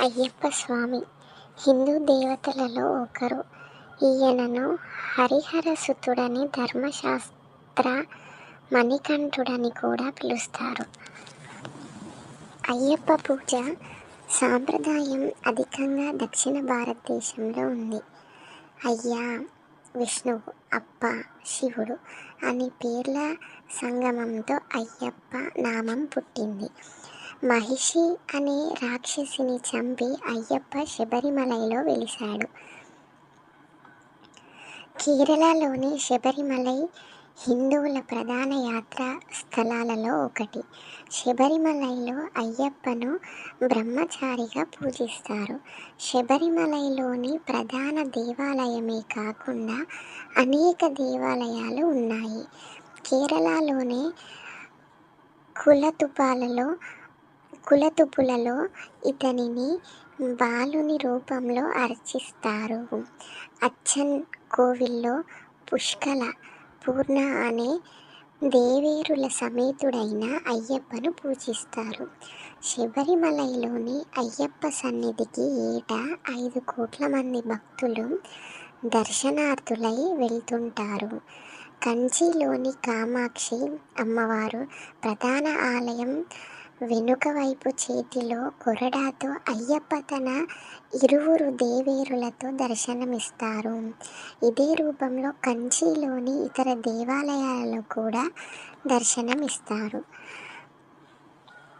అయ్యప్ప స్వామి. హిందూ దేవతలలో ఒకరు. ఈయనను హరిహర సుతుడని ధర్మశాస్త్ర మణికంఠుడని కూడా పిలుస్తారు. అయ్యప్ప పూజ సాంప్రదాయం అధికంగా దక్షిణ భారతదేశంలో ఉంది. అయ్యా విష్ణువు అప్ప శివుడు అని పేర్ల సంగమంతో అయ్యప్ప నామం పుట్టింది. మహిషి అనే రాక్షసిని చంపి అయ్యప్ప శబరిమలైలో వెలిశాడు. కేరళలోని శబరిమలై హిందువుల ప్రధాన యాత్రా స్థలాలలో ఒకటి. శబరిమలైలో అయ్యప్పను బ్రహ్మచారిగా పూజిస్తారు. శబరిమలైలోని ప్రధాన దేవాలయమే కాకుండా అనేక దేవాలయాలు ఉన్నాయి. కేరళలోని కులతుపాలలో కులతుపులలో ఇతనిని బాలుని రూపంలో అర్చిస్తారు. అచ్చన్ కోవిల్లో పుష్కల పూర్ణ అనే దేవేరుల సమేతుడైన అయ్యప్పను పూజిస్తారు. శబరిమలైలోని అయ్యప్ప సన్నిధికి ఏటా ఐదు కోట్ల మంది భక్తులు దర్శనార్థులై వెళ్తుంటారు. కంచిలోని కామాక్షి అమ్మవారు ప్రధాన ఆలయం వెనుక వైపు చేతిలో కొరడాతో అయ్యప్ప తన ఇరువురు దేవేరులతో దర్శనమిస్తారు. ఇదే రూపంలో కంచిలోని ఇతర దేవాలయాలలో కూడా దర్శనమిస్తారు.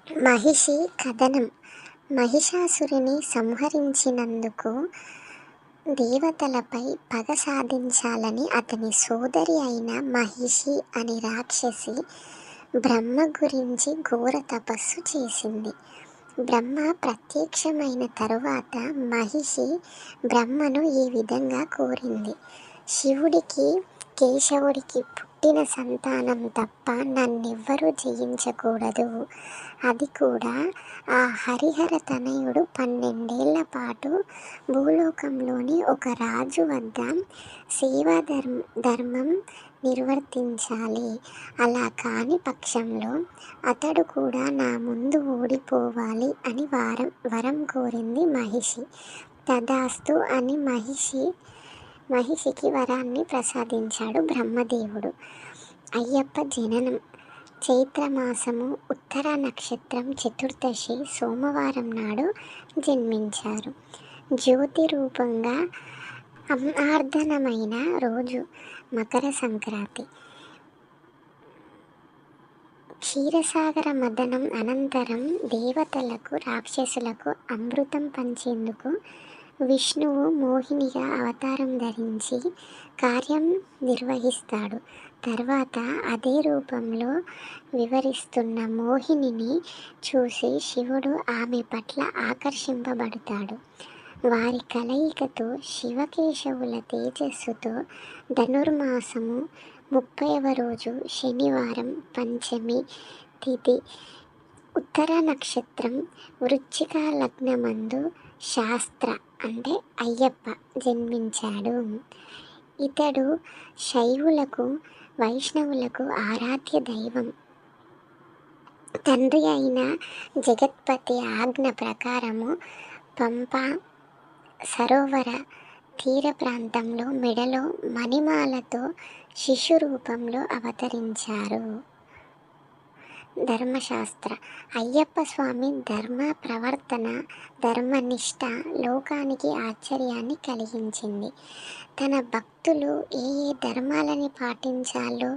మహిషి కథనం. మహిషాసురిని సంహరించినందుకు దేవతలపై పగ సాధించాలని అతని సోదరి అయిన మహిషి అనే రాక్షసి బ్రహ్మ గురించి ఘోర తపస్సు చేసింది. బ్రహ్మ ప్రత్యక్షమైన తరువాత మహిషి బ్రహ్మను ఈ విధంగా కోరింది. శివుడికి కేశవుడికి పుట్టిన సంతానం తప్ప నన్నెవ్వరూ జయించకూడదు. అది కూడా ఆ హరిహర తనయుడు పన్నెండేళ్ళ పాటు భూలోకంలోని ఒక రాజు వద్ద సేవా ధర్మం నిర్వర్తించాలి. అలా కాని పక్షంలో అతడు కూడా నా ముందు ఓడిపోవాలి అని వారం వరం కోరింది మహిషి. తదాస్తు అని మహిషి మహిషికి వరాన్ని ప్రసాదించాడు బ్రహ్మదేవుడు. అయ్యప్ప జననం. చైత్రమాసము ఉత్తర నక్షత్రం చతుర్దశి సోమవారం నాడు జన్మించారు. జ్యోతి రూపంగా అమార్ధనమైన రోజు మకర సంక్రాంతి. క్షీరసాగర మదనం అనంతరం దేవతలకు రాక్షసులకు అమృతం పంచేందుకు విష్ణువు మోహినిగా అవతారం ధరించి కార్యం నిర్వహిస్తాడు. తర్వాత అదే రూపంలో వివరిస్తున్న మోహినిని చూసి శివుడు ఆమె పట్ల ఆకర్షింపబడతాడు. వారి కలయికతో శివకేశవుల తేజస్సుతో ధనుర్మాసము ముప్పైవ రోజు శనివారం పంచమి తిథి ఉత్తర నక్షత్రం వృచ్చిక లగ్నమందు శాస్త్ర అంటే అయ్యప్ప జన్మించాడు. ఇతడు శైవులకు వైష్ణవులకు ఆరాధ్య దైవం. తండ్రి అయిన జగత్పతి ఆజ్ఞ ప్రకారము పంప సరోవర తీర ప్రాంతంలో మెడలో మణిమాలతో శిశు రూపంలో అవతరించారు. ధర్మశాస్త్ర. అయ్యప్ప స్వామి ధర్మ ప్రవర్తన ధర్మనిష్ట లోకానికి ఆశ్చర్యాన్ని కలిగించింది. తన భక్తులు ఏ ఏ ధర్మాలని పాటించాలో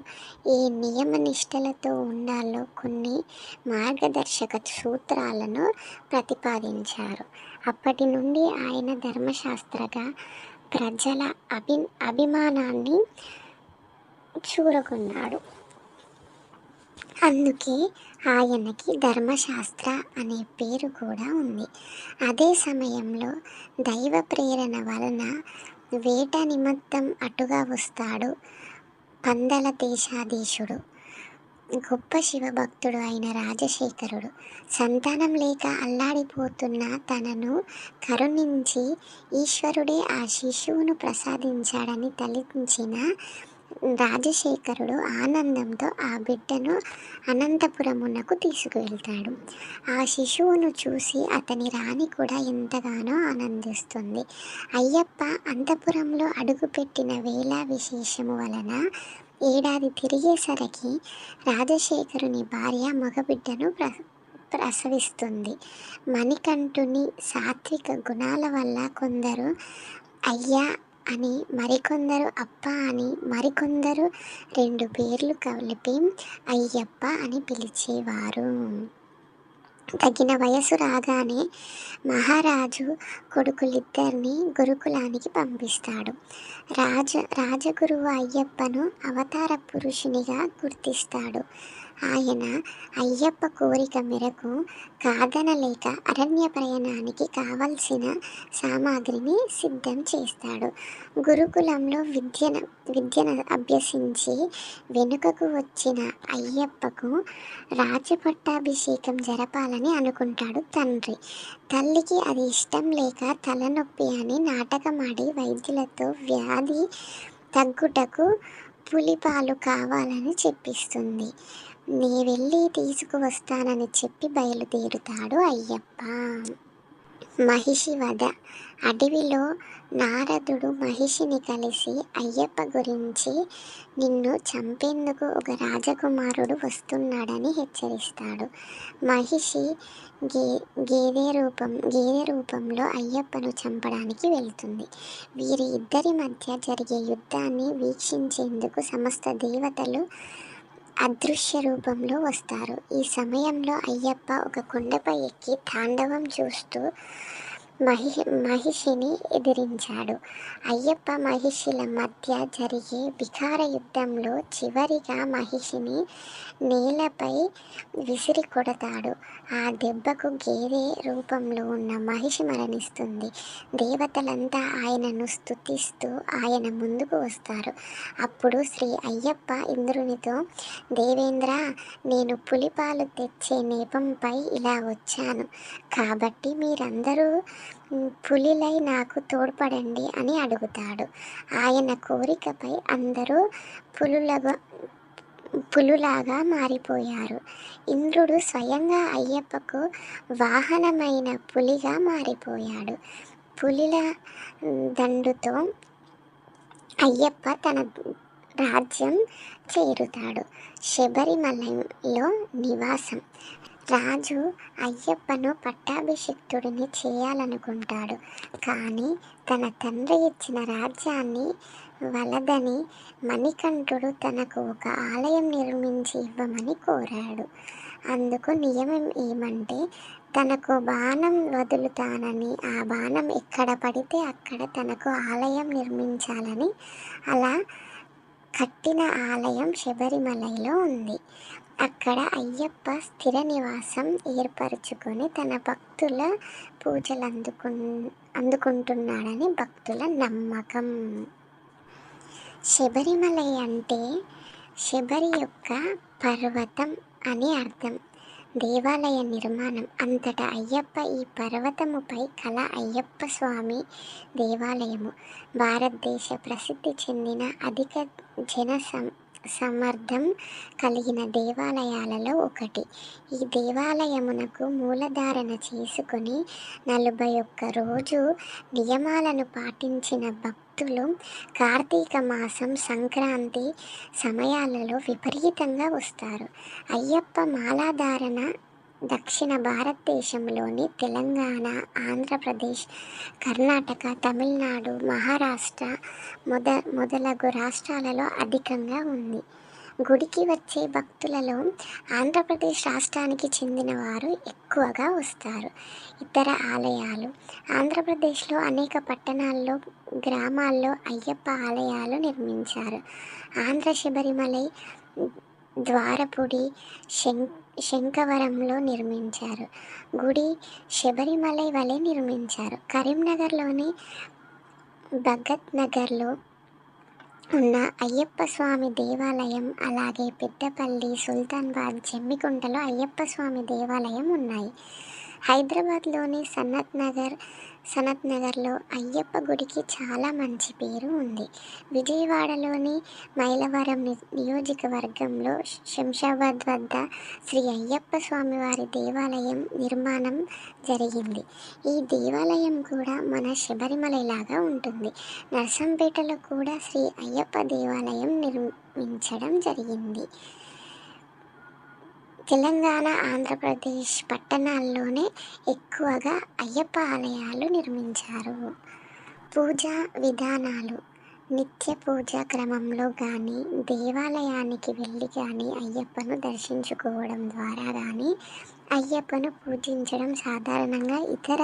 ఏ నియమనిష్టలతో ఉండాలో కొన్ని మార్గదర్శక సూత్రాలను ప్రతిపాదించారు. అప్పటి నుండి ఆయన ధర్మశాస్త్రగా ప్రజల అభి అభిమానాన్ని చూరగొన్నాడు. అందుకే ఆయనకి ధర్మశాస్త్ర అనే పేరు కూడా ఉంది. అదే సమయంలో దైవ ప్రేరణ వలన వేట నిమిత్తం అటుగా వస్తాడు పందల దేశాధీశుడు. గొప్ప శివభక్తుడు అయిన రాజశేఖరుడు సంతానం లేక అల్లాడిపోతున్న తనను కరుణించి ఈశ్వరుడే ఆ శిశువును ప్రసాదించాడని తలించిన రాజశేఖరుడు ఆనందంతో ఆ బిడ్డను అనంతపురమునకు తీసుకువెళ్తాడు. ఆ శిశువును చూసి అతని రాణి కూడా ఎంతగానో ఆనందిస్తుంది. అయ్యప్ప అంతపురంలో అడుగుపెట్టిన వేళ విశేషము వలన ఏడాది తిరిగేసరికి రాజశేఖరుని భార్య మగబిడ్డను ప్ర ప్రసవిస్తుంది. మణికంఠుని సాత్విక గుణాల వల్ల కొందరు అయ్యా అని మరికొందరు అప్ప అని మరికొందరు రెండు పేర్లు కలిపి అయ్యప్ప అని పిలిచేవారు. తగిన వయసు రాగానే మహారాజు కొడుకులిద్దరిని గురుకులానికి పంపిస్తాడు. రాజ రాజగురువు అయ్యప్పను అవతార పురుషునిగా గుర్తిస్తాడు. ఆయన అయ్యప్ప కోరిక మేరకు కాదనలేక అరణ్య ప్రయాణానికి కావలసిన సామాగ్రిని సిద్ధం చేస్తాడు. గురుకులంలో విద్యను విద్యను అభ్యసించి వెనుకకు వచ్చిన అయ్యప్పకు రాజపట్టాభిషేకం జరపాలని అనుకుంటాడు తండ్రి. తల్లికి అది ఇష్టం లేక తలనొప్పి అని నాటకమాడి వైద్యులతో వ్యాధి తగ్గుటకు పులిపాలు కావాలని చెప్పిస్తుంది. నీ వెళ్ళి తీసుకువస్తానని చెప్పి బయలుదేరుతాడు అయ్యప్ప. మహిషి వధ. అడవిలో నారదుడు మహిషిని కలిసి అయ్యప్ప గురించి నిన్ను చంపేందుకు ఒక రాజకుమారుడు వస్తున్నాడని హెచ్చరిస్తాడు. మహిషి గే గేదె రూపం గేదె రూపంలో అయ్యప్పను చంపడానికి వెళ్తుంది. వీరి ఇద్దరి మధ్య జరిగే యుద్ధాన్ని వీక్షించేందుకు సమస్త దేవతలు అదృశ్య రూపంలో వస్తారు. ఈ సమయంలో అయ్యప్ప ఒక కొండపై ఎక్కి తాండవం చూస్తూ మహి మహిషిని ఎదిరించాడు. అయ్యప్ప మహిషిల మధ్య జరిగే వికార యుద్ధంలో చివరిగా మహిషిని నేలపై విసిరి కొడతాడు. ఆ దెబ్బకు గేదె రూపంలో ఉన్న మహిషి మరణిస్తుంది. దేవతలంతా ఆయనను స్తుతిస్తూ ఆయన ముందుకు వస్తారు. అప్పుడు శ్రీ అయ్యప్ప ఇంద్రునితో దేవేంద్ర నేను పులిపాలు తెచ్చే నేపంపై ఇలా వచ్చాను. కాబట్టి మీరందరూ పులిలై నాకు తోడ్పడండి అని అడుగుతాడు. ఆయన కోరికపై అందరూ పులులగా పులులాగా మారిపోయారు. ఇంద్రుడు స్వయంగా అయ్యప్పకు వాహనమైన పులిగా మారిపోయాడు. పులిల దండుతో అయ్యప్ప తన రాజ్యం చేరుతాడు. శబరిమలలో నివాసం రాజు అయ్యప్పను పట్టాభిషిక్తుడిని చేయాలనుకుంటాడు. కానీ తన తండ్రి ఇచ్చిన రాజ్యాన్ని వలదని మణికంఠుడు తనకు ఒక ఆలయం నిర్మించి ఇవ్వమని కోరాడు. అందుకు నియమం ఏమంటే తనకు బాణం వదులుతానని ఆ బాణం ఎక్కడ పడితే అక్కడ తనకు ఆలయం నిర్మించాలని అలా కట్టిన ఆలయం శబరిమలలో ఉంది. అక్కడ అయ్యప్ప స్థిర నివాసం ఏర్పరచుకొని తన భక్తుల పూజలు అందుకు అందుకుంటున్నాడని భక్తుల నమ్మకం. శబరిమలై అంటే శబరి యొక్క పర్వతం అని అర్థం. దేవాలయ నిర్మాణం అంతటా అయ్యప్ప ఈ పర్వతముపై కల అయ్యప్ప స్వామి దేవాలయము. భారతదేశ ప్రసిద్ధి చెందిన అధిక జన సమర్థం కలిగిన దేవాలయాలలో ఒకటి. ఈ దేవాలయమునకు మూలధారణ చేసుకొని నలభై ఒక్క రోజు నియమాలను పాటించిన భక్తులు కార్తీక మాసం సంక్రాంతి సమయాలలో విపరీతంగా వస్తారు. అయ్యప్ప మాలాధారణ దక్షిణ భారతదేశంలోని తెలంగాణ ఆంధ్రప్రదేశ్ కర్ణాటక తమిళనాడు మహారాష్ట్ర మొద మొదలగు రాష్ట్రాలలో అధికంగా ఉంది. గుడికి వచ్చే భక్తులలో ఆంధ్రప్రదేశ్ రాష్ట్రానికి చెందిన వారు ఎక్కువగా వస్తారు. ఇతర ఆలయాలు ఆంధ్రప్రదేశ్లో అనేక పట్టణాల్లో గ్రామాల్లో అయ్యప్ప ఆలయాలు నిర్మించారు. ఆంధ్ర శబరిమలై ద్వారపుడి శం శంఖవరంలో నిర్మించారు. గుడి శబరిమలై వలె నిర్మించారు. కరీంనగర్లోని భగత్ నగర్లో ఉన్న అయ్యప్ప స్వామి దేవాలయం అలాగే పెద్దపల్లి సుల్తాన్బాద్ జమ్మికుంటలో అయ్యప్ప స్వామి దేవాలయం ఉన్నాయి. హైదరాబాద్లోని సన్నత్ నగర్ సనత్ నగర్లో అయ్యప్ప గుడికి చాలా మంచి పేరు ఉంది. విజయవాడలోని మైలవరం ని- నియోజకవర్గంలో శంషాబాద్ వద్ద శ్రీ అయ్యప్ప స్వామివారి దేవాలయం నిర్మాణం జరిగింది. ఈ దేవాలయం కూడా మన శబరిమలలాగా ఉంటుంది. నర్సంపేటలో కూడా శ్రీ అయ్యప్ప దేవాలయం నిర్మించడం జరిగింది. తెలంగాణ ఆంధ్రప్రదేశ్ పట్టణాల్లోనే ఎక్కువగా అయ్యప్ప ఆలయాలు నిర్మించారు. పూజా విధానాలు నిత్య పూజా క్రమంలో కానీ దేవాలయానికి వెళ్ళి కానీ అయ్యప్పను దర్శించుకోవడం ద్వారా కానీ అయ్యప్పను పూజించడం సాధారణంగా ఇతర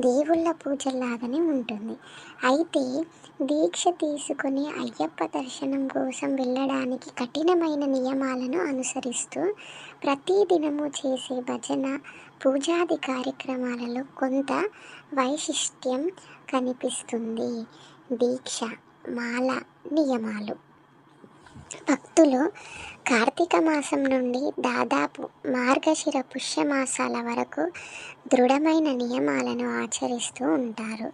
దేవుళ్ళ పూజలాగానే ఉంటుంది. అయితే దీక్ష తీసుకుని అయ్యప్ప దర్శనం కోసం వెళ్ళడానికి కఠినమైన నియమాలను అనుసరిస్తూ ప్రతిదినము చేసే భజన పూజాది కార్యక్రమాలలో కొంత వైశిష్ట్యం కనిపిస్తుంది. దీక్ష మాల నియమాలు. భక్తులు కార్తీక మాసం నుండి దాదాపు మార్గశిర పుష్యమాసాల వరకు దృఢమైన నియమాలను ఆచరిస్తూ ఉంటారు.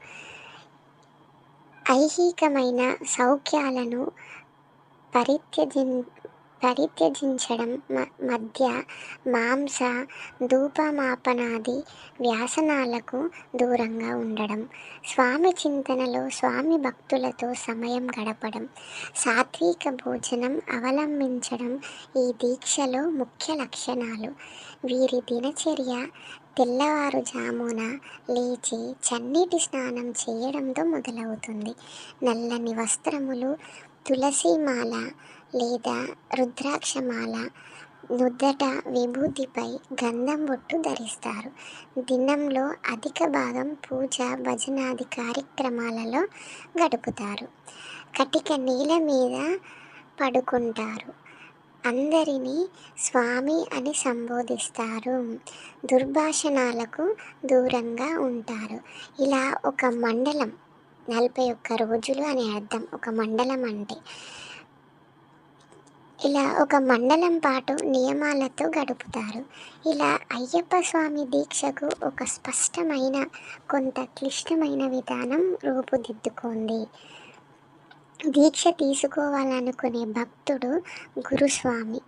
ఐహికమైన సౌఖ్యాలను పరిత్యజి పరిత్యజించడం మ- మధ్య మాంస ధూపమాపనాది వ్యాసనాలకు దూరంగా ఉండడం స్వామి చింతనలో స్వామి భక్తులతో సమయం గడపడం సాత్విక భోజనం అవలంబించడం ఈ దీక్షలో ముఖ్య లక్షణాలు. వీరి దినచర్య తెల్లవారుజామున లేచి చన్నీటి స్నానం చేయడంతో మొదలవుతుంది. నల్లని వస్త్రములు తులసిమాల లేదా రుద్రాక్షమాల నుద్దట విభూతిపై గంధం బొట్టు ధరిస్తారు. దినంలో అధిక భాగం పూజ భజనాది కార్యక్రమాలలో గడుపుతారు. కటిక నేల మీద పడుకుంటారు. అందరినీ స్వామి అని సంబోధిస్తారు. దుర్భాషణాలకు దూరంగా ఉంటారు. ఇలా ఒక మండలం నలభై ఒక్క రోజులు అని అర్థం ఒక మండలం అంటే ఇలా ఒక మండలం పాటు నియమాలతో గడుపుతారు. ఇలా అయ్యప్ప స్వామి దీక్షకు ఒక స్పష్టమైన కొంత క్లిష్టమైన విధానం రూపుదిద్దుకుంది. దీక్ష తీసుకోవాలనుకునే భక్తుడు గురుస్వామి.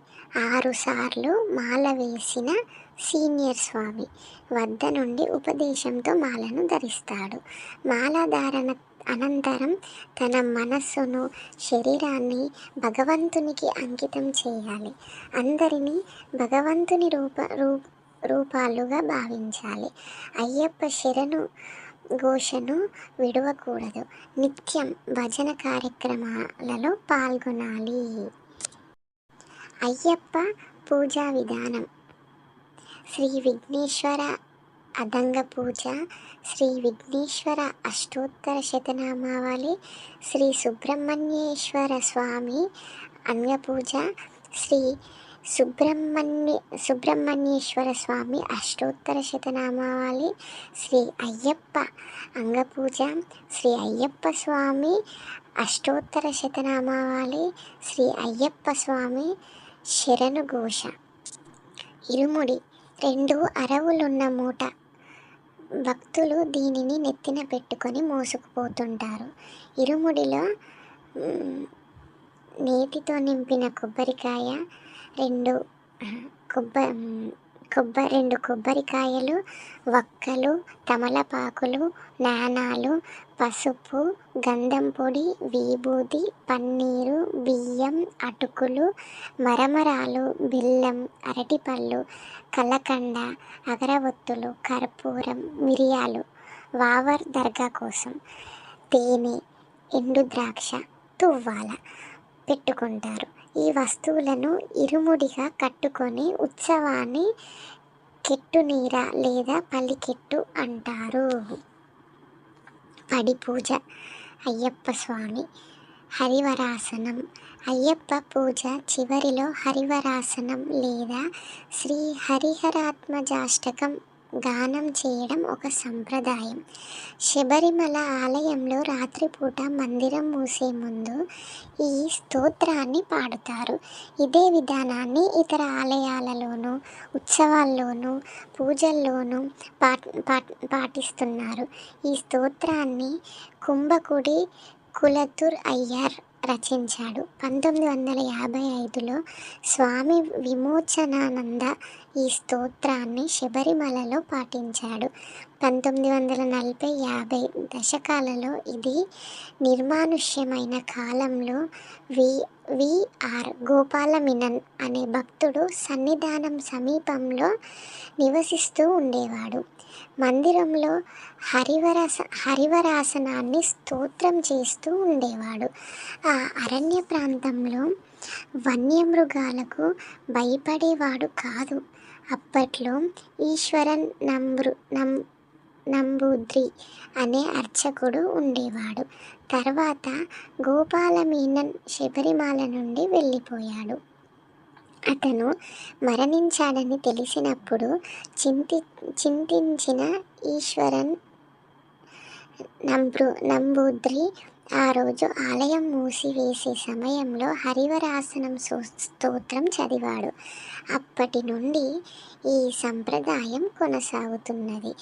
ఆరుసార్లు మాల వేసిన సీనియర్ స్వామి. వద్ద నుండి ఉపదేశంతో మాలను ధరిస్తాడు. మాల ధారణ అనంతరం తన మనస్సును శరీరాన్ని భగవంతునికి అంకితం చేయాలి. అందరినీ భగవంతుని రూప రూ- రూపాలుగా భావించాలి. అయ్యప్ప శరణు ఘోషను విడవకూడదు. నిత్యం భజన కార్యక్రమాలలో పాల్గొనాలి. అయ్యప్ప పూజా విధానం. శ్రీ విఘ్నేశ్వర అదంగ పూజ శ్రీ విఘ్నేశ్వర అష్టోత్తర శతనామావళి శ్రీ సుబ్రహ్మణ్యేశ్వర స్వామి అంగపూజ శ్రీ సుబ్రహ్మణ్య సుబ్రహ్మణ్యేశ్వర స్వామి అష్టోత్తర శతనామావళి శ్రీ అయ్యప్ప అంగపూజ శ్రీ అయ్యప్ప స్వామి అష్టోత్తర శతనామావళి శ్రీ అయ్యప్ప స్వామి శరణు ఘోష. ఇరుముడి రెండు అరవులున్న మూట. భక్తులు దీనిని నెత్తిన పెట్టుకొని మోసుకుపోతుంటారు. ఇరుముడిలో నేతితో నింపిన కొబ్బరికాయ రెండు కొబ్బ కొబ్బరి రెండు కొబ్బరికాయలు వక్కలు తమలపాకులు నాణాలు పసుపు గంధం పొడి విభూది పన్నీరు బియ్యం అటుకులు మరమరాలు బెల్లం అరటిపళ్ళు కలకండ అగరవత్తులు కర్పూరం మిరియాలు వావర్ దర్గా కోసం తేనె ఎండు ద్రాక్ష తువ్వాల పెట్టుకుంటారు. ఈ వస్తువులను ఇరుముడిగా కట్టుకొని ఉత్సవాన్ని కెట్టునీర లేదా పల్లికెట్టు అంటారు. పడి పూజ అయ్యప్ప స్వామి. హరివరాసనం. అయ్యప్ప పూజ చివరిలో హరివరాసనం లేదా శ్రీ హరిహరాత్మజాష్టకం గానం చేయడం ఒక సంప్రదాయం. శబరిమల ఆలయంలో రాత్రిపూట మందిరం మూసే ముందు ఈ స్తోత్రాన్ని పాడుతారు. ఇదే విధానాన్ని ఇతర ఆలయాలలోనూ ఉత్సవాల్లోనూ పూజల్లోనూ పా పాటిస్తున్నారు. ఈ స్తోత్రాన్ని కుంభకుడి కులతుర్ అయ్యర్ రచించాడు. పంతొమ్మిది వందల యాభై ఐదులో స్వామి విమోచనానంద ఈ స్తోత్రాన్ని శబరిమలలో పాటించాడు. పంతొమ్మిది వందల నలభై యాభై దశకాలలో ఇది నిర్మానుష్యమైన కాలంలో వి విఆర్ గోపాలమినన్ అనే భక్తుడు సన్నిధానం సమీపంలో నివసిస్తూ ఉండేవాడు. మందిరంలో హరివరస హరివరాసనాన్ని స్తోత్రం చేస్తూ ఉండేవాడు. ఆ అరణ్య ప్రాంతంలో వన్యమృగాలకు భయపడేవాడు కాదు. అప్పట్లో ఈశ్వరన్ నంబృ నం నంబూద్రి అనే అర్చకుడు ఉండేవాడు. తర్వాత గోపాలమీనన్ శబరిమల నుండి వెళ్ళిపోయాడు. అతను మరణించాడని తెలిసినప్పుడు చింతి చింతించిన ఈశ్వరన్ నంబ్రు నంబూద్రి ఆ రోజు ఆలయం మూసివేసే సమయంలో హరివరాసనం స్తోత్రం చదివాడు. అప్పటి నుండి ఈ సంప్రదాయం కొనసాగుతున్నది.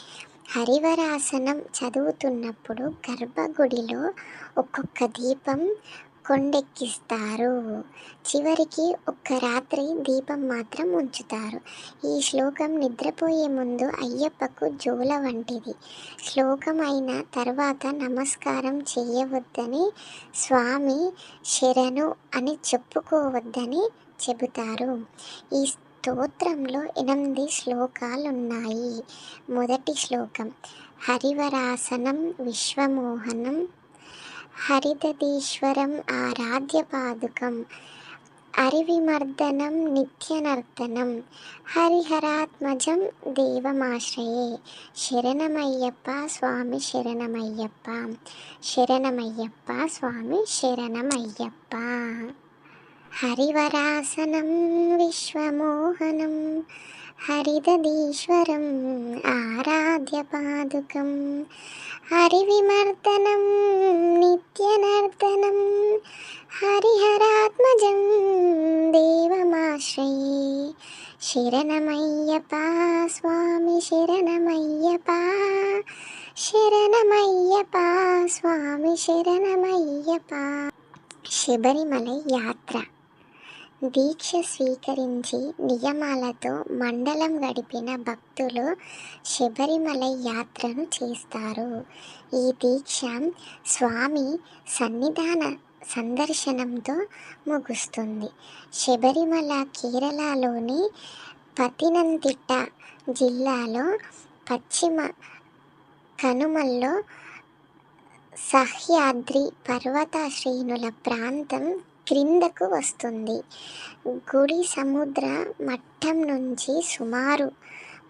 హరివరాసనం చదువుతున్నప్పుడు గర్భగుడిలో ఒక్కొక్క దీపం కొండెక్కిస్తారు. చివరికి ఒక్క రాత్రి దీపం మాత్రం ఉంచుతారు. ఈ శ్లోకం నిద్రపోయే ముందు అయ్యప్పకు జోల వంటిది. శ్లోకం అయిన తర్వాత నమస్కారం చేయవద్దని స్వామి శరణు అని చెప్పుకోవద్దని చెబుతారు. ఈ స్తోత్రంలో ఎనిమిది శ్లోకాలున్నాయి. మొదటి శ్లోకం హరివరాసనం విశ్వమోహనం హరిదీశ్వరం ఆరాధ్య పాదుకం అరివిమర్దనం నిత్యనర్తనం హరిహరాత్మజం దేవమాశ్రయే. శరణమయ్యప్ప స్వామి శరణమయ్యప్ప శరణమయ్యప్ప స్వామి శరణమయ్యప్ప. హరివరాసనం విశ్వమోహనం हरिददीश्वरम् आराध्यपादुकं हरिविमर्दनं नित्यनर्दनं हरिहरात्मजं देवमाश्रये। शिरनमय्यपा स्वामि शिरनमय्यपा शिरनमय्यपा स्वामि शिरनमय्यपा। शबरिमलैयात्रा దీక్ష స్వీకరించి నియమాలతో మండలం గడిపిన భక్తులు శబరిమల యాత్రను చేస్తారు. ఈ దీక్ష స్వామి సన్నిధాన సందర్శనంతో ముగుస్తుంది. శబరిమల కేరళలోని పతినంతిట్ట జిల్లాలో పశ్చిమ కనుమల్లో సహ్యాద్రి పర్వత శ్రేణుల ప్రాంతం క్రిందకు వస్తుంది. గుడి సముద్ర మట్టం నుంచి సుమారు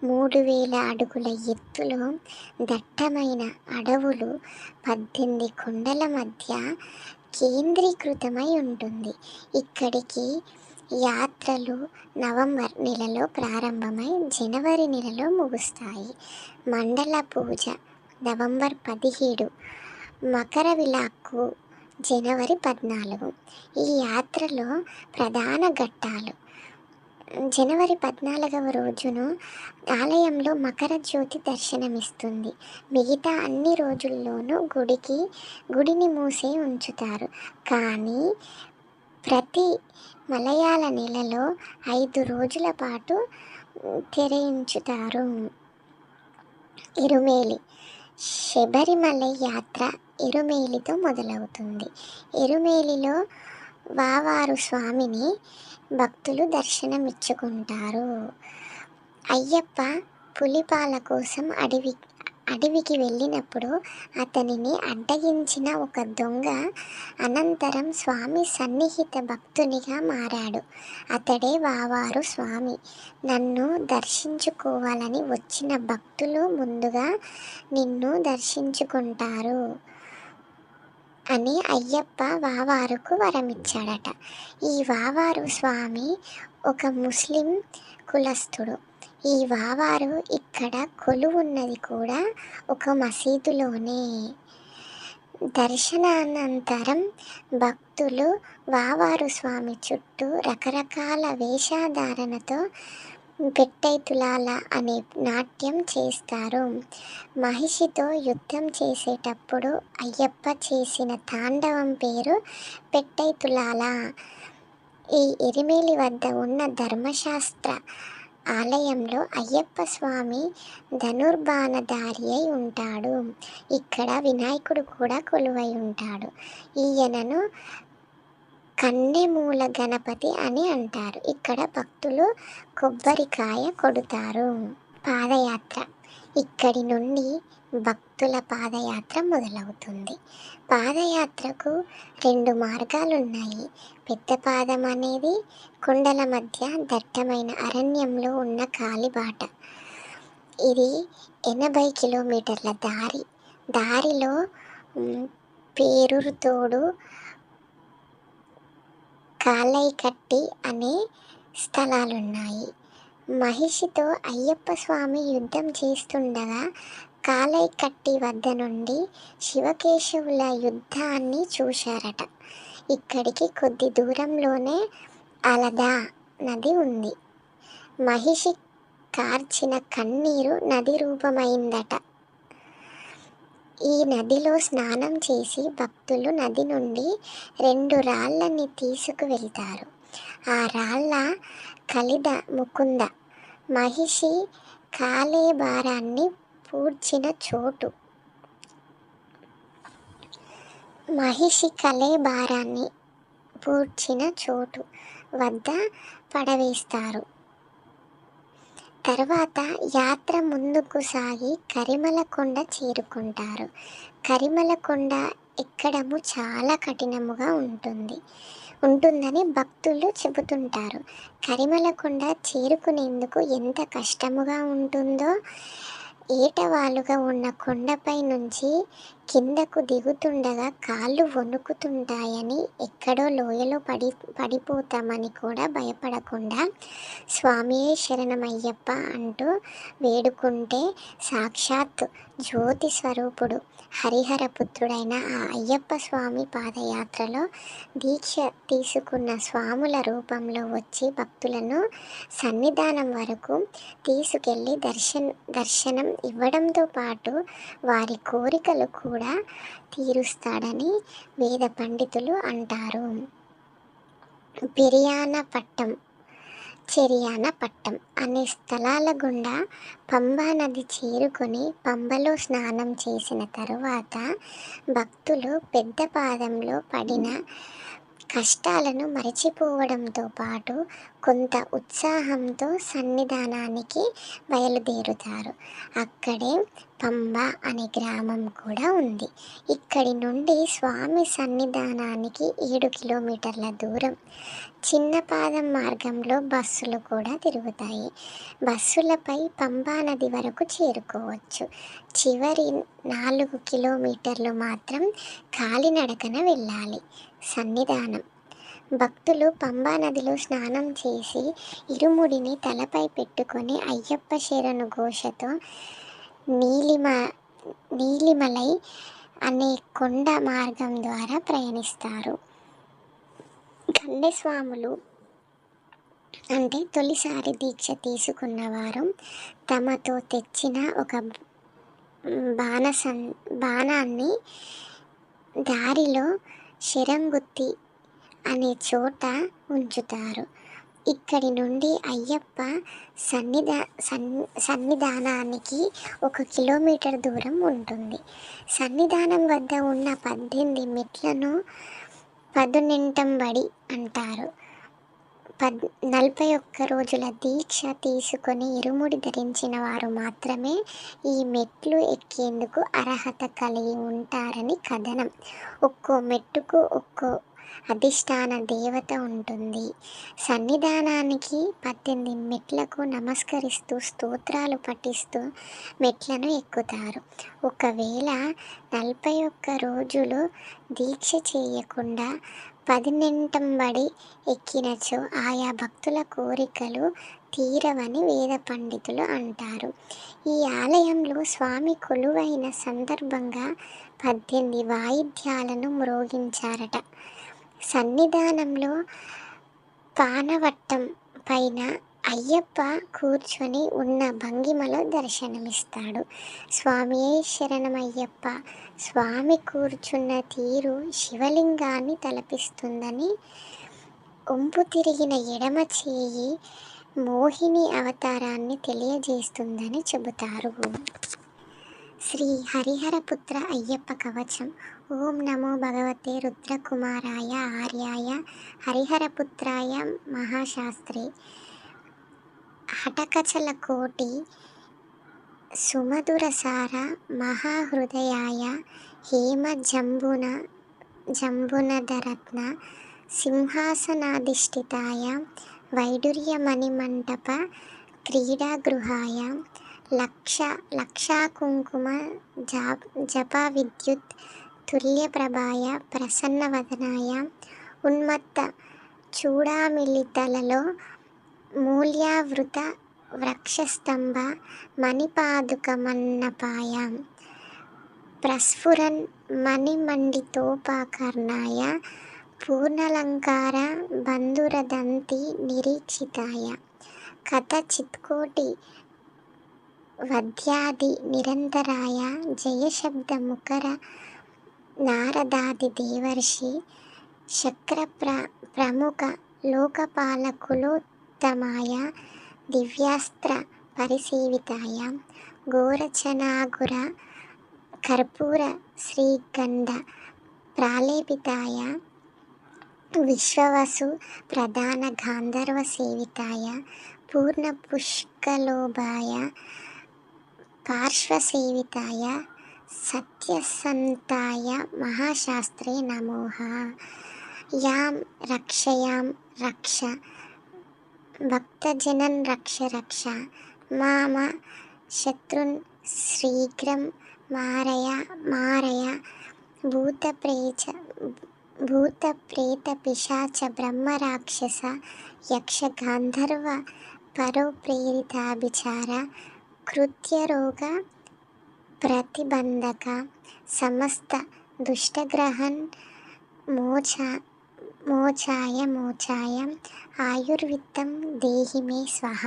మూడు వేల అడుగుల ఎత్తులో దట్టమైన అడవులు పద్దెనిమిది కొండల మధ్య కేంద్రీకృతమై ఉంటుంది. ఇక్కడికి యాత్రలు నవంబర్ నెలలో ప్రారంభమై జనవరి నెలలో ముగుస్తాయి. మండల పూజ నవంబర్ పదిహేడు. మకర విలాక్కు జనవరి పద్నాలుగు. ఈ యాత్రలో ప్రధాన ఘట్టాలు. జనవరి పద్నాలుగవ రోజును ఆలయంలో మకర జ్యోతి దర్శనమిస్తుంది. మిగతా అన్ని రోజుల్లోనూ గుడికి గుడిని మూసే ఉంచుతారు. కానీ ప్రతి మలయాళ నెలలో ఐదు రోజుల పాటు తెరయించుతారు. ఇరుమేలి. శబరిమల యాత్ర ఎరుమేలితో మొదలవుతుంది. ఎరుమేలిలో వావారు స్వామిని భక్తులు దర్శనమిచ్చుకుంటారు. అయ్యప్ప పులిపాల కోసం అడవి అడవికి వెళ్ళినప్పుడు అతనిని అడ్డగించిన ఒక దొంగ అనంతరం స్వామి సన్నిహిత భక్తునిగా మారాడు. అతడే వావారు స్వామి. నన్ను దర్శించుకోవాలని వచ్చిన భక్తులు ముందుగా నిన్ను దర్శించుకుంటారు అని అయ్యప్ప వావారుకు వరమిచ్చాడట. ఈ వావారు స్వామి ఒక ముస్లిం కులస్థుడు. ఈ వావారు ఇక్కడ కొలువున్నది కూడా ఒక మసీదులోనే. దర్శనానంతరం భక్తులు వావారు స్వామి చుట్టూ రకరకాల వేషధారణతో పెట్టైతులాల అనే నాట్యం చేస్తారు. మహిషితో యుద్ధం చేసేటప్పుడు అయ్యప్ప చేసిన తాండవం పేరు పెట్టైతులాల. ఈ ఎరిమేలి వద్ద ఉన్న ధర్మశాస్త్ర ఆలయంలో అయ్యప్ప స్వామి ధనుర్బాణధారి అయి ఉంటాడు. ఇక్కడ వినాయకుడు కూడా కొలువై ఉంటాడు. ఈయనను కన్నెమూల గణపతి అని అంటారు. ఇక్కడ భక్తులు కొబ్బరికాయ కొడుతారు. పాదయాత్ర. ఇక్కడి నుండి భక్తుల పాదయాత్ర మొదలవుతుంది. పాదయాత్రకు రెండు మార్గాలు ఉన్నాయి పెద్ద పాదం అనేది కొండల మధ్య దట్టమైన అరణ్యంలో ఉన్న కాలిబాట. ఇది ఎనభై కిలోమీటర్ల దారి. దారిలో పేరుతోడు కాలైకట్టి అనే స్థలాలున్నాయి. మహిషితో అయ్యప్ప స్వామి యుద్ధం చేస్తుండగా కాలైకట్టి వద్ద నుండి శివకేశవుల యుద్ధాన్ని చూశారట. ఇక్కడికి కొద్ది దూరంలోనే అలదా నది ఉంది. మహిషి కార్చిన కన్నీరు నది రూపమైందట. ఈ నదిలో స్నానం చేసి భక్తులు నది నుండి రెండు రాళ్ళని తీసుకువెళ్తారు ఆ రాళ్ళ కలిద ముకుంద మహిషి కాలేబారాన్ని పూడ్చిన చోటు. మహిషి కలేబారాన్ని పూడ్చిన చోటు వద్ద పడవేస్తారు. తర్వాత యాత్ర ముందుకు సాగి కరిమలకొండ చేరుకుంటారు. కరిమలకొండ ఎక్కడము చాలా కఠినముగా ఉంటుంది. ఉంటుందని భక్తులు చెబుతుంటారు. కరిమలకొండ చేరుకునేందుకు ఎంత కష్టముగా ఉంటుందో ఏటవాలుగా ఉన్న కొండపై నుంచి కిందకు దిగుతుండగా కాళ్ళు వణుకుతుంటాయని ఎక్కడో లోయలో పడి పడిపోతామని కూడా భయపడకుండా స్వామియే శరణమయ్యప్ప అంటూ వేడుకుంటే సాక్షాత్ జ్యోతి స్వరూపుడు హరిహర పుత్రుడైన ఆ అయ్యప్ప స్వామి పాదయాత్రలో దీక్ష తీసుకున్న స్వాముల రూపంలో వచ్చి భక్తులను సన్నిధానం వరకు తీసుకెళ్ళి దర్శన్ దర్శనం ఇవ్వడంతో పాటు వారి కోరికలు కూడా తీరుస్తాడని వేద పండితులు అంటారు. పెరియాన పట్టం చెరియాన పట్టం అనే స్థలాల గుండా పంబా నది చేరుకొని పంబలో స్నానం చేసిన తరువాత భక్తులు పెద్ద పాదంలో పడిన కష్టాలను మరచిపోవడంతో పాటు కొంత ఉత్సాహంతో సన్నిధానానికి బయలుదేరుతారు. అక్కడే పంబ అనే గ్రామం కూడా ఉంది. ఇక్కడి నుండి స్వామి సన్నిధానానికి ఏడు కిలోమీటర్ల దూరం. చిన్నపాదం మార్గంలో బస్సులు కూడా తిరుగుతాయి. బస్సులపై పంబా నది వరకు చేరుకోవచ్చు. చివరి నాలుగు కిలోమీటర్లు మాత్రం కాలినడకన వెళ్ళాలి. సన్నిధానం. భక్తులు పంబా నదిలో స్నానం చేసి ఇరుముడిని తలపై పెట్టుకొని అయ్యప్ప శరణు ఘోషతో నీలిమ నీలిమలై అనే కొండ మార్గం ద్వారా ప్రయాణిస్తారు. గండస్వాములు అంటే తొలిసారి దీక్ష తీసుకున్నవారు తమతో తెచ్చిన ఒక బాణసన్ బాణాన్ని దారిలో శరంగుత్తి అనే చోట ఉంచుతారు. ఇక్కడి నుండి అయ్యప్ప సన్నిధా సన్ సన్నిధానానికి ఒక కిలోమీటర్ దూరం ఉంటుంది. సన్నిధానం వద్ద ఉన్న పద్దెనిమిది మెట్లను పదునెంటంబడి అంటారు. పద్ నలభై ఒక్క రోజుల దీక్ష తీసుకొని ఇరుముడి ధరించిన వారు మాత్రమే ఈ మెట్లు ఎక్కేందుకు అర్హత కలిగి ఉంటారని కథనం. ఒక్కో మెట్టుకు ఒక్కో అధిష్టాన దేవత ఉంటుంది. సన్నిధానానికి పద్దెనిమిది మెట్లకు నమస్కరిస్తూ స్తోత్రాలు పఠిస్తూ మెట్లను ఎక్కుతారు. ఒకవేళ నలభై ఒక్క రోజులు దీక్ష చేయకుండా పదినెంటంబడి ఎక్కినచో ఆయా భక్తుల కోరికలు తీరవని వేద పండితులు అంటారు. ఈ ఆలయంలో స్వామి కొలువైన సందర్భంగా పద్దెనిమిది వాయిద్యాలను మ్రోగించారట. సన్నిధానంలో పానవట్టం పైన అయ్యప్ప కూర్చొని ఉన్న భంగిమలో దర్శనమిస్తాడు. స్వామి శరణమయ్యప్ప స్వామి కూర్చున్న తీరు శివలింగాన్ని తలపిస్తుందని ఒంపు తిరిగిన ఎడమ చేయి మోహిని అవతారాన్ని తెలియజేస్తుందని చెబుతారు. శ్రీ హరిహరపుత్ర అయ్యప్ప కవచం ఓం నమో భగవతే రుద్రకుమారాయ ఆర్యాయ హరిహరపుత్రాయ మహాశాస్త్రి. హటకచల కోటి సుమధురసార మహాహృదయాయ హేమ జంబున జంబునదరత్న సింహాసనాధిష్ఠితాయ వైడూర్యమణిమంటప క్రీడాగృహాయ లక్ష లక్షాకుంకుమ జా జప విద్యుత్ తుల్యప్రభాయ ప్రసన్నవదనాయ ఉన్మత్త చూడామిలితలలో మూల్యావృత వృక్షస్తంభ మణిపాదుకమన్నపాయ ప్రస్ఫురన్ మణిమండితోపాకర్ణాయ పూర్ణలంకార బంధురదంతి నిరీక్షితాయ కథ చిత్కోటి వద్యాది నిరంతరాయ జయశబ్ద ముఖర నారదాది దేవర్షి శక్ర ప్ర ప్రముఖ లోకపాలకులోత్తమాయ దివ్యాస్త్ర పరిసేవితాయ గోరచనాగుర కర్పూర శ్రీగంధ ప్రాలేపితాయ విశ్వవసు ప్రధాన గాంధర్వ సేవితాయ పూర్ణ పుష్కలోభాయ పార్శ్వసేవితాయ సత్యసంతాయ మహాశాస్త్రే నమోహ యాం రక్షయాం రక్ష భక్తజనన్ రక్ష రక్ష మామ శత్రున్ శీఘ్రం మారయ మారయ భూతప్రేచ భూతప్రేత పిశాచ బ్రహ్మ రాక్షస యక్ష గాంధర్వ పరోప్రేరితాభిచార కృత్యరోగ ప్రతిబంధక సమస్త దుష్టగ్రహన్ మోచ మోచాయ మోచాయ ఆయుర్విత్తం దేహి మే స్వహ.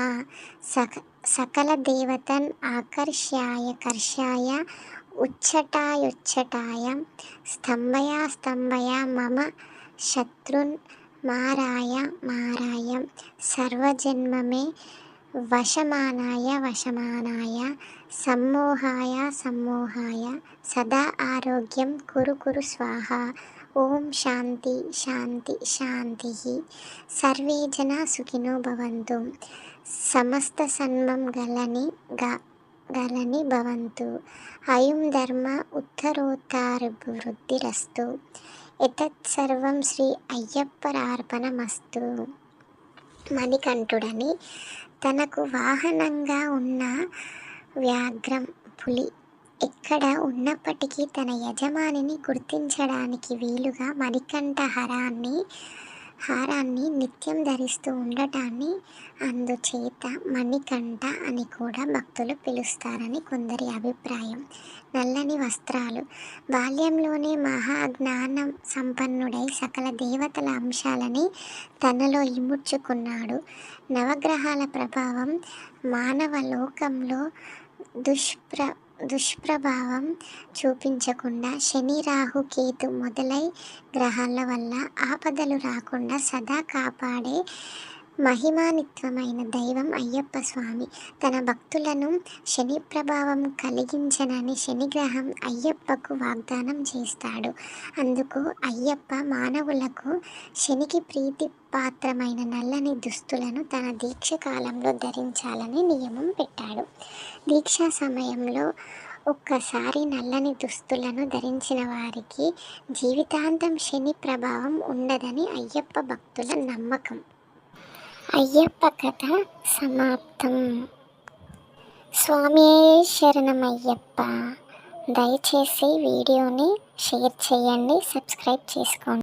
సక సకల దేవతన్ ఆకర్ష్యాయ కర్షాయ ఉచ్చటాయుచ్చటాయ స్తంభయ స్తంభయ మమ శత్రున్ మారాయ మారాయ సర్వజన్మమే వశమానాయ వశమానాయ సమ్మోహాయ సమ్మోహాయ సదా ఆరోగ్యం కురు కురు స్వాహ. ఓం శాంతి శాంతి శాంతి. సర్వే జన సుఖినో భవంతు. సమస్త సన్మం గలని గ గలని భవంతు. అయం ధర్మ ఉత్తరోత్తరభివృద్ధిరస్తు. ఎతత్ సర్వం శ్రీ అయ్యప్పరార్పణమస్తు. మణికంఠుడని తనకు వాహనంగా ఉన్న వ్యాఘ్రం పులి. ఎక్కడ ఉన్నప్పటికీ తన యజమానిని గుర్తించడానికి వీలుగా మణికంఠహరాన్ని హారాన్ని నిత్యం ధరిస్తూ ఉండటాన్ని అందుచేత మణికంఠ అని కూడా భక్తులు పిలుస్తారని కొందరి అభిప్రాయం. నల్లని వస్త్రాలు. బాల్యంలోనే మహాజ్ఞానం సంపన్నుడై సకల దేవతల అంశాలని తనలో ఇముడ్చుకున్నాడు. నవగ్రహాల ప్రభావం మానవ లోకంలో దుష్ప్ర దుష్ప్రభావం చూపించకుండా శని రాహు కేతు మొదలై గ్రహాల వల్ల ఆపదలు రాకుండా సదా కాపాడే మహిమానిత్వమైన దైవం అయ్యప్ప స్వామి. తన భక్తులను శని ప్రభావం కలిగించనని శనిగ్రహం అయ్యప్పకు వాగ్దానం చేస్తాడు. అందుకు అయ్యప్ప మానవులకు శనికి ప్రీతి పాత్రమైన నల్లని దుస్తులను తన దీక్ష కాలంలో ధరించాలని నియమం పెట్టాడు. దీక్షా సమయంలో ఒక్కసారి నల్లని దుస్తులను ధరించిన వారికి జీవితాంతం శని ప్రభావం ఉండదని అయ్యప్ప భక్తుల నమ్మకం. అయ్యప్ప కథ సమాప్తం. స్వామి శరణమయ్యప్ప దయచేసి వీడియోని షేర్ చేయండి సబ్స్క్రైబ్ చేసుకోండి.